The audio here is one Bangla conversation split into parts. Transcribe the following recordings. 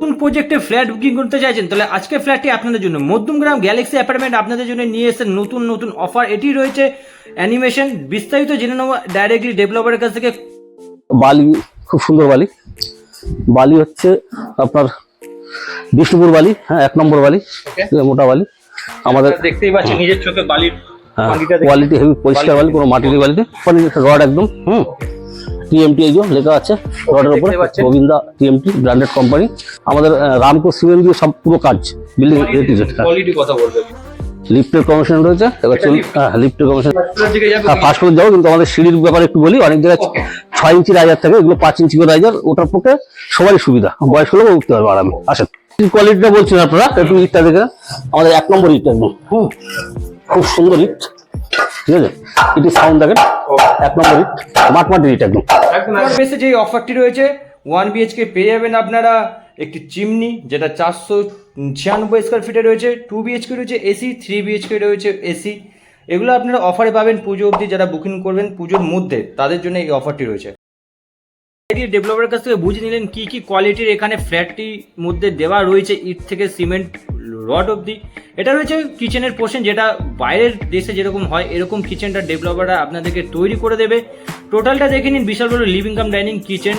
কোন প্রজেক্টে ফ্ল্যাট বুকিং করতে চাইছেন? তাহলে আজকে ফ্ল্যাটটি আপনাদের জন্য। মধ্যমগ্রাম গ্যালাক্সি অ্যাপার্টমেন্ট আপনাদের জন্য নিয়ে এসেছে নতুন নতুন অফার এটি রয়েছে অ্যানিমেশন বিস্তারিত জেনে নেব ডাইরেক্টলি ডেভেলপারের কাছ থেকে। বালি খুব সুন্দর বালি। বালি হচ্ছে আপনার বিষ্ণুপুর বালি হ্যাঁ এক নম্বর বালি মোটা বালি। আমাদের দেখতেই পাচ্ছেন নিজের চোখে বালির কোয়ালিটি হেভি পরিষ্কার বালি কোনো মাটির বালিতে রড একদম হুম। টিএমটি এই যে লেখা আছে রডের উপরে। গোবিন্দা টিএমটি ব্র্যান্ডেড কোম্পানি আমাদের রামকো সিমেন্ট দিয়ে সব পুরো কাজ বিল্ডিং কোয়ালিটি কথা বলবেন। লিফটের কমিশন রয়েছে এবার চলুন হ্যাঁ লিফটের কমিশন ফার্স্ট ফ্লোর যাব। কিন্তু আমাদের সিঁড়ির ব্যাপারে একটু বলি অনেক জায়গায় ছয় ইঞ্চি রাইজার থাকে এগুলো পাঁচ ইঞ্চি করে রাইজার ওটার পক্ষে সবারই সুবিধা। বয়স্ক লোক উঠতে পারবে আরামে। আসেন। কোয়ালিটিটা বলছেন আপনারা? একটু ইটটা দেখে আমাদের এক নম্বর ইট একদম হুম। খুব সুন্দর ইট ঠিক আছে? ইটি সাউন্ড দেখেন। এক নম্বর ইট মাট মাটির ইট একদম বেসে যে অফারটি রয়েছে ওয়ান বিএইচকে পেয়ে যাবেন আপনারা একটি চিমনি যেটা চারশো ছিয়ানব্বই স্কোয়ার ফিটে রয়েছে টু বিএইচকে রয়েছে এসি থ্রি বিএইচকে রয়েছে এসি এগুলো আপনারা অফারে পাবেন পুজো অবধি যারা বুকিং করবেন পুজোর মধ্যে তাদের জন্য এই অফারটি রয়েছে। ডেভেলপারের কাছ থেকে বুঝে নিলেন কি কি কোয়ালিটির এখানে ফ্ল্যাটটির মধ্যে দেওয়া রয়েছে ইট থেকে সিমেন্ট রড অবধি। এটা রয়েছে কিচেনের পোর্শন যেটা বাইরের দেশে যেরকম হয়, এরকম কিচেনটা ডেভেলপাররা আপনাদেরকে তৈরি করে দেবে। টোটালটা দেখে নিন বিশাল বড় living cum dining kitchen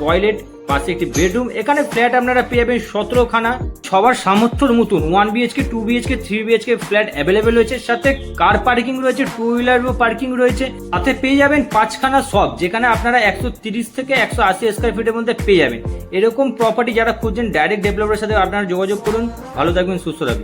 toilet পাশে একটি বেডরুম, এখানে ফ্ল্যাট আপনারা পেয়ে যাবেন সতেরো খানা সবার সামর্থ্যর মতন one BHK two BHK three BHK flat available রয়েছে। সাথে কার পার্কিং রয়েছে টু হুইলার পার্কিং রয়েছে। সাথে পেয়ে যাবেন পাঁচখানা সব যেখানে আপনারা একশো তিরিশ থেকে একশো আশি স্কোয়ার ফিটের মধ্যে পেয়ে যাবেন। এরকম প্রপার্টি যারা খুঁজছেন ডাইরেক্ট ডেভেলপারের সাথে আপনারা যোগাযোগ করুন। ভালো থাকবেন, সুস্থ থাকবেন।